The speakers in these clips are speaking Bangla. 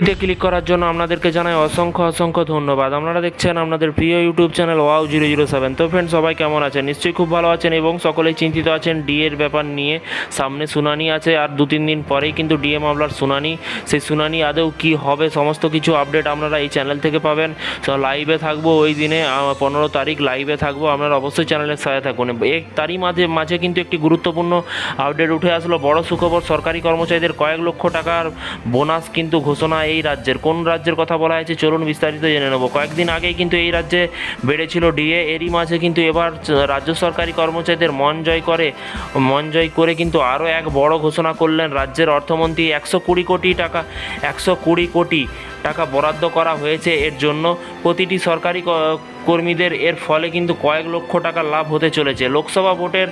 ভিডিওতে ক্লিক করার জন্য আপনাদেরকে জানাই অসংখ্য অসংখ্য ধন্যবাদ। আপনারা দেখছেন আপনাদের প্রিয় YouTube channel wow zero zero seven তো ফ্রেন্ড সবাই কেমন আছেন? নিশ্চয়ই খুব ভালো আছেন এবং সকলেই চিন্তিত আছেন। ডিএর ব্যাপার নিয়ে সামনে শুনানি আছে আর দু তিন দিন পরেই কিন্তু ডিএ মামলার শুনানি। সেই শুনানি আদৌ কি হবে? সমস্ত কিছু আপডেট আপনারা এই চ্যানেল থেকে পাবেন। লাইভে থাকব ওই দিনে পনেরো তারিখ লাইভে থাকব। আপনারা অবশ্যই চ্যানেলের সাথে থাকুন। এক তারই মাঝে মাঝে কিন্তু একটি গুরুত্বপূর্ণ আপডেট উঠে আসলো। বড় সুখবর, সরকারি কর্মচারীদের কয়েক লক্ষ টাকার বোনাস কিন্তু ঘোষণা এই রাজ্যের, কোন রাজ্যের কথা বলা হয়েছে চলুন বিস্তারিত জেনে নেব। কয়েকদিন আগেই কিন্তু এই রাজ্যে বেড়েছিল ডিএ, এরই মাঝে কিন্তু এবার রাজ্য সরকারি কর্মচারীদের মন জয় করে, মন জয় করে কিন্তু আরও এক বড় ঘোষণা করলেন রাজ্যের অর্থমন্ত্রী, একশো কুড়ি কোটি টাকা, একশো কুড়ি কোটি টাকা বরাদ্দ করা হয়েছে এর জন্য। প্রতিটি সরকারি কর্মীদের এর ফলে কিন্তু কয়েক লক্ষ টাকা লাভ হতে চলেছে। লোকসভা ভোটের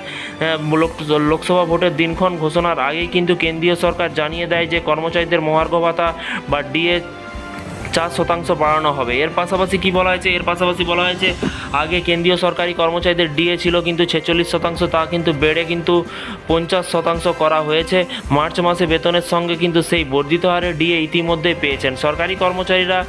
লোকসভা ভোটের দিনক্ষণ ঘোষণার আগেই কিন্তু কেন্দ্রীয় সরকার জানিয়ে দেয় যে কর্মচারীদের মহার্ঘ ভাতা বা ডিএ চার শতাংশ বাড়ানো হবে। এর পাশাপাশি কি বলা হয়েছে? এর পাশাপাশি বলা হয়েছে, আগে কেন্দ্রীয় সরকারি কর্মচারীদের ডিএ ছিল কিন্তু ছেচল্লিশ শতাংশ, তা কিন্তু বেড়ে কিন্তু পঞ্চাশ শতাংশ করা হয়েছে। মার্চ মাসে বেতনের সঙ্গে কিন্তু সেই বর্ধিত হারে ডিএ ইতিমধ্যে পেয়েছেন। সরকারি কর্মচারীরা,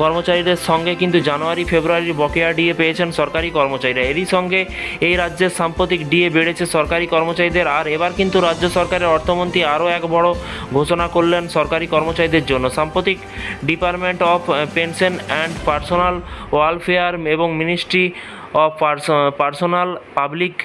কর্মচারীদের সঙ্গে কিন্তু জানুয়ারি ফেব্রুয়ারির বকেয়া ডিএ পেয়েছেন সরকারি কর্মচারীরা। এরই সঙ্গে এই রাজ্যের সাম্প্রতিক ডিএ বেড়েছে সরকারি কর্মচারীদের। আর এবার কিন্তু রাজ্য সরকারের অর্থমন্ত্রী আরও এক বড় ঘোষণা করলেন সরকারি কর্মচারীদের জন্য। সাম্প্রতিক department of pension and personal welfare এবং ministry of personal public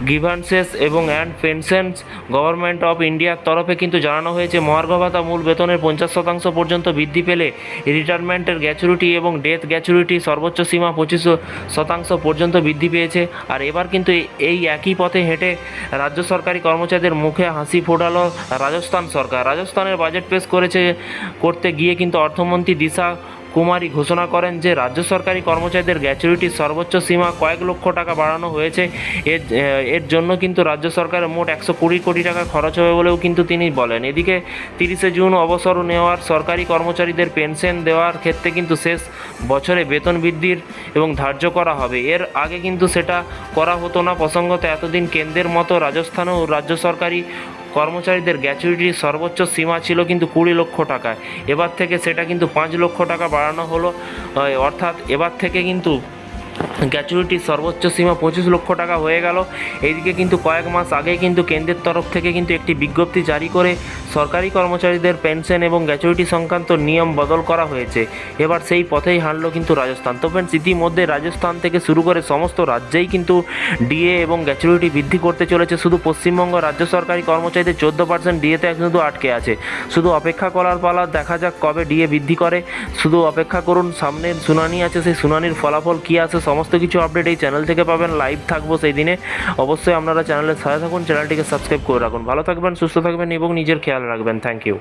grievances এবং অ্যান্ড পেনশনস গভর্নমেন্ট অফ ইন্ডিয়ার তরফে কিন্তু জানানো হয়েছে মহার্ঘ ভাতা মূল বেতনের পঞ্চাশ শতাংশ পর্যন্ত বৃদ্ধি পেলে রিটায়ারমেন্টের গ্যাচুরিটি এবং ডেথ গ্যাচুরিটি সর্বোচ্চ সীমা পঁচিশ শতাংশ পর্যন্ত বৃদ্ধি পেয়েছে। আর এবার কিন্তু এই- একই পথে হেঁটে রাজ্য সরকারি কর্মচারীদের মুখে হাসি ফোটালো রাজস্থান সরকার। রাজস্থানের বাজেট পেশ করেছে, করতে গিয়ে কিন্তু অর্থমন্ত্রী দিশা কুমারী ঘোষণা করেন যে রাজ্য সরকারি কর্মচারীদের গ্র্যাচুইটির সর্বোচ্চ সীমা কয়েক লক্ষ টাকা বাড়ানো হয়েছে। এর এর জন্য কিন্তু রাজ্য সরকারের মোট একশো কুড়ি কোটি টাকা খরচ হবে বলেও কিন্তু তিনি বলেন। এদিকে তিরিশে জুন অবসর নেওয়ার সরকারি কর্মচারীদের পেনশন দেওয়ার ক্ষেত্রে কিন্তু শেষ বছরে বেতন বৃদ্ধির এবং ধার্য করা হবে। এর আগে কিন্তু সেটা করা হতো না। প্রসঙ্গত এতদিন কেন্দ্রের মতো রাজস্থানেও রাজ্য সরকারি কর্মচারীদের গ্র্যাচুইটির সর্বোচ্চ সীমা ছিল কিন্তু কুড়ি লক্ষ টাকা এবার থেকে সেটা কিন্তু পাঁচ লক্ষ টাকা বাড়ানো হলো অর্থাৎ এবার থেকে কিন্তু গ্র্যাচুইটির সর্বোচ্চ সীমা পঁচিশ লক্ষ টাকা হয়ে গেল। এইদিকে কিন্তু কয়েক মাস আগেই কিন্তু কেন্দ্রের তরফ থেকে কিন্তু একটি বিজ্ঞপ্তি জারি করে সরকারি কর্মচারীদের পেনশন এবং গ্র্যাচুইটি সংক্রান্ত নিয়ম বদল করা হয়েছে। এবার সেই পথেই হাঁটলো কিন্তু রাজস্থান। তো ফ্রেন্ডস ইতিমধ্যে রাজস্থান থেকে শুরু করে সমস্ত রাজ্যেই কিন্তু ডিএ এবং গ্র্যাচুইটি বৃদ্ধি করতে চলেছে। শুধু পশ্চিমবঙ্গ রাজ্য সরকারি কর্মচারীদের চোদ্দ পার্সেন্ট ডিএতে শুধু আটকে আছে। শুধু অপেক্ষা করার পালা দেখা যাক কবে ডিএ বৃদ্ধি করে। শুধু অপেক্ষা করুন, সামনের শুনানি আছে। সেই শুনানির ফলাফল কী আছে সমস্ত কিছু আপডেট এই চ্যানেল থেকে পাবেন। লাইভ থাকব সেই দিনে। অবশ্যই আপনারা চ্যানেলের সাথে থাকুন চ্যানেলটিকে সাবস্ক্রাইব করে রাখুন। ভালো থাকবেন, সুস্থ থাকবেন এবং নিজের খেয়াল রাখবেন। Thank you